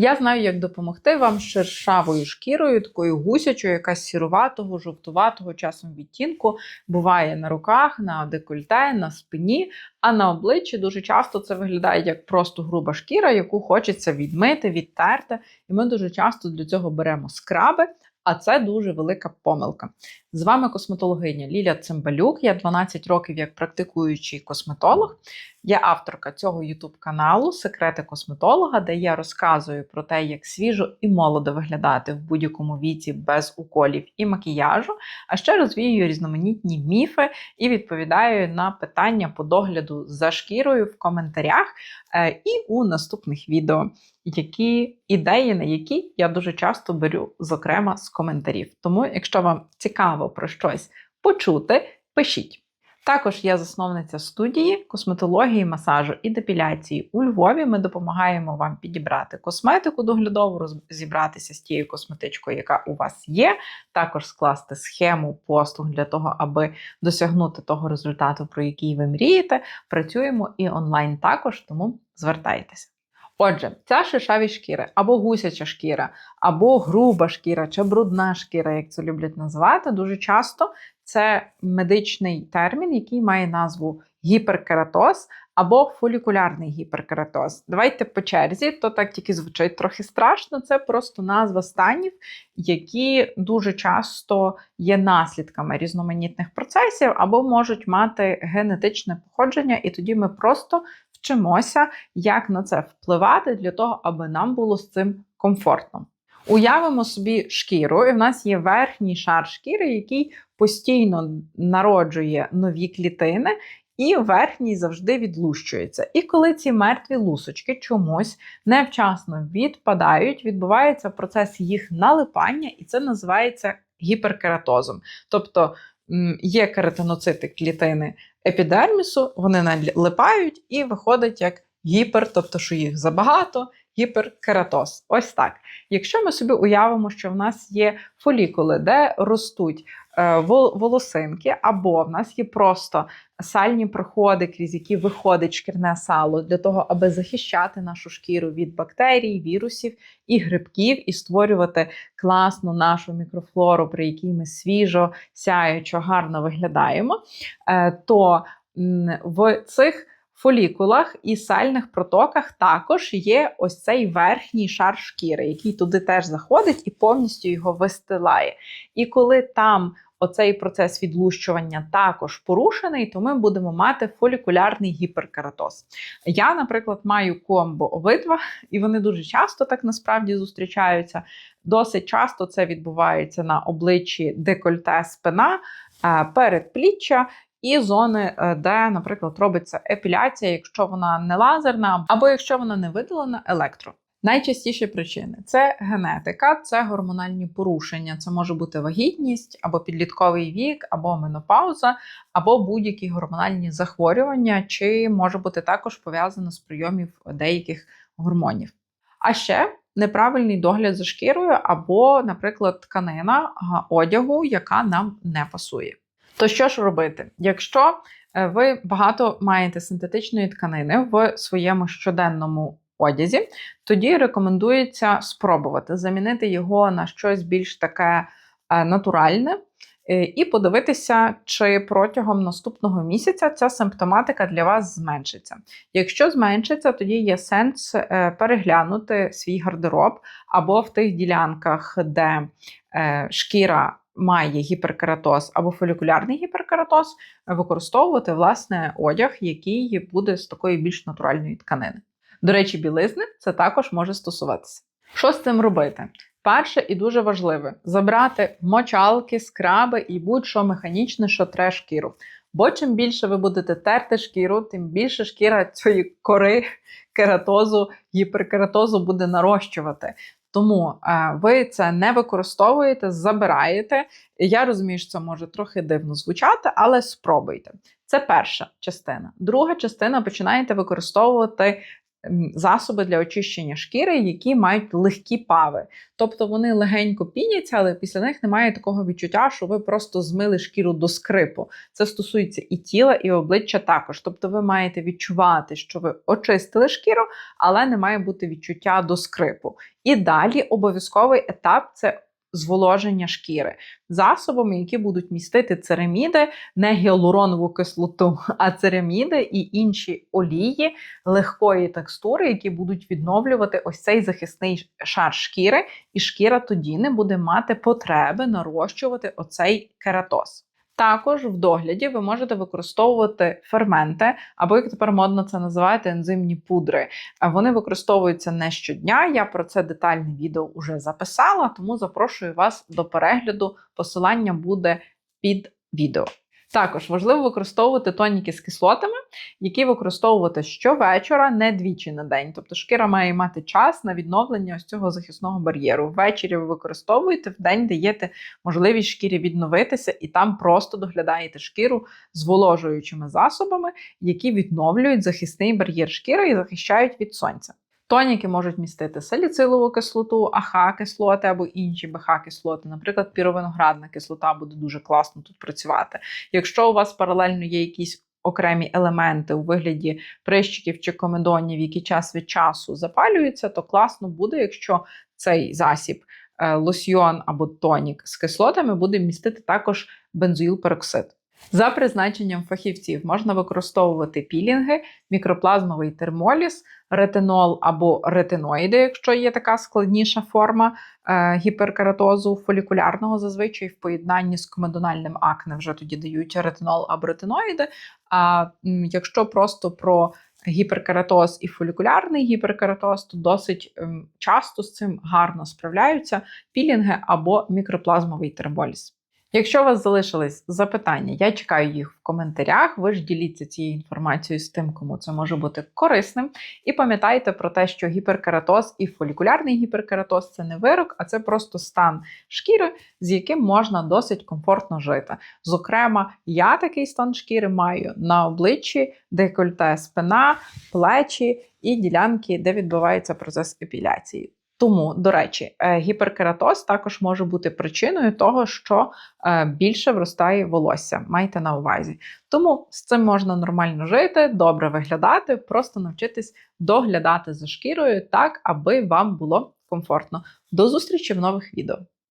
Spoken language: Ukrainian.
Я знаю, як допомогти вам з шершавою шкірою, такою гусячою, якась сіруватого, жовтуватого часом відтінку. Буває на руках, на декольте, на спині, а на обличчі дуже часто це виглядає як просто груба шкіра, яку хочеться відмити, відтерти. І ми дуже часто для цього беремо скраби. А це дуже велика помилка. З вами косметологиня Ліля Цимбалюк. Я 12 років як практикуючий косметолог. Я авторка цього youtube каналу Секрети косметолога, де я розказую про те, як свіжо і молодо виглядати в будь-якому віці без уколів і макіяжу. А ще розвіюю різноманітні міфи і відповідаю на питання по догляду за шкірою в коментарях е, і у наступних відео, які ідеї, на які я дуже часто беру, зокрема з коментарів. Тому, якщо вам цікаво про щось почути, пишіть. Також я засновниця студії косметології, масажу і депіляції у Львові. Ми допомагаємо вам підібрати косметику доглядову, розібратися з тією косметичкою, яка у вас є. Також скласти схему послуг для того, аби досягнути того результату, про який ви мрієте. Працюємо і онлайн також, тому звертайтеся. Отже, ця шишаві шкіри, або гусяча шкіра, або груба шкіра, чи брудна шкіра, як це люблять називати, дуже часто це медичний термін, який має назву гіперкератоз або фолікулярний гіперкератоз. Давайте по черзі, то так тільки звучить трохи страшно. Це просто назва станів, які дуже часто є наслідками різноманітних процесів або можуть мати генетичне походження, і тоді ми просто вчимося, як на це впливати для того, аби нам було з цим комфортно. Уявимо собі шкіру, і в нас є верхній шар шкіри, який постійно народжує нові клітини, і верхній завжди відлущується. І коли ці мертві лусочки чомусь невчасно відпадають, відбувається процес їх налипання, і це називається гіперкератозом. Тобто є кератиноцити клітини епідермісу, вони налипають і виходить як гіпер, тобто, що їх забагато, гіперкератоз. Ось так. Якщо ми собі уявимо, що в нас є фолікули, де ростуть е, волосинки, або в нас є просто сальні проходи, крізь які виходить шкірне сало, для того, аби захищати нашу шкіру від бактерій, вірусів і грибків, і створювати класну нашу мікрофлору, при якій ми свіжо, сяючо, гарно виглядаємо, е, то в цих фолікулах і сальних протоках також є ось цей верхній шар шкіри, який туди теж заходить і повністю його вистилає. І коли там оцей процес відлущування також порушений, то ми будемо мати фолікулярний гіперкератоз. Я, наприклад, маю комбо обидва, і вони дуже часто так насправді зустрічаються. Досить часто це відбувається на обличчі декольте спина, е, передпліччя і зони, е, де, наприклад, робиться епіляція, якщо вона не лазерна, або якщо вона не видалена електро. Найчастіші причини це генетика, це гормональні порушення, це може бути вагітність, або підлітковий вік, або менопауза, або будь-які гормональні захворювання, чи може бути також пов'язано з прийомів деяких гормонів. А ще неправильний догляд за шкірою, або, наприклад, тканина одягу, яка нам не пасує. То що ж робити? Якщо е, ви багато маєте синтетичної тканини в своєму щоденному одязі, тоді рекомендується спробувати замінити його на щось більш таке е, натуральне. Е, і подивитися, чи протягом наступного місяця ця симптоматика для вас зменшиться. Якщо зменшиться, тоді є сенс переглянути свій гардероб або в тих ділянках, де шкіра має гіперкератоз або фолікулярний гіперкератоз, використовувати власне одяг, який буде з такої більш натуральної тканини. До речі, білизни це також може стосуватися. Що з цим робити? Перше і дуже важливе забрати мочалки, скраби і будь-що механічне, що тре шкіру. Бо чим більше ви будете терти шкіру, тим більше шкіра цієї кори кератозу, гіперкератозу буде нарощувати. Тому е, ви це не використовуєте, забираєте. Я розумію, що це може трохи дивно звучати, але спробуйте. Це перша частина. Друга частина починаєте використовувати засоби для очищення шкіри, які мають легкі пави. Тобто вони легенько піняться, але після них немає такого відчуття, що ви просто змили шкіру до скрипу. Це стосується і тіла, і обличчя також. Тобто ви маєте відчувати, що ви очистили шкіру, але не має бути відчуття до скрипу. І далі обов'язковий етап це зволоження шкіри засобами, які будуть містити цераміди, не гіалуронову кислоту, а цераміди і інші олії легкої текстури, які будуть відновлювати ось цей захисний шар шкіри, і шкіра тоді не буде мати потреби нарощувати оцей кератоз. Також в догляді ви можете використовувати ферменти, або як тепер модно це називати, ензимні пудри. Вони використовуються не щодня. Я про це детальне відео вже записала, тому запрошую вас до перегляду. Посилання буде під відео. Також важливо використовувати тоніки з кислотами, які використовувати щовечора, не двічі на день. Тобто шкіра має мати час на відновлення ось цього захисного бар'єру. Ввечері ви використовуєте, в день даєте можливість шкірі відновитися, і там просто доглядаєте шкіру зволожуючими засобами, які відновлюють захисний бар'єр шкіри і захищають від сонця. Тоніки можуть містити саліцилову кислоту, АХ-кислоти або інші БХ-кислоти. Наприклад, піровиноградна кислота буде дуже класно тут працювати. Якщо у вас паралельно є якісь окремі елементи у вигляді прищиків чи комедонів, які час від часу запалюються, то класно буде, якщо цей засіб, е, лосьйон або тонік з кислотами буде містити також бензоїлпероксид. За призначенням фахівців можна використовувати пілінги, мікроплазмовий термоліз, ретинол або ретиноїди, якщо є така складніша форма е, гіперкератозу фолікулярного, зазвичай в поєднанні з комедональним акне вже тоді дають ретинол або ретиноїди. А якщо просто про гіперкератоз і фолікулярний гіперкератоз, то досить ем, часто з цим гарно справляються пілінги або мікроплазмовий термоліз. Якщо у вас залишились запитання, я чекаю їх в коментарях. Ви ж діліться цією інформацією з тим, кому це може бути корисним. І пам'ятайте про те, що гіперкератоз і фолікулярний гіперкератоз це не вирок, а це просто стан шкіри, з яким можна досить комфортно жити. Зокрема, я такий стан шкіри маю на обличчі, декольте спина, плечі і ділянки, де відбувається процес епіляції. Тому, до речі, е, гіперкератоз також може бути причиною того, що е, більше вростає волосся. Майте на увазі. Тому з цим можна нормально жити, добре виглядати, просто навчитись доглядати за шкірою так, аби вам було комфортно. До зустрічі в нових відео.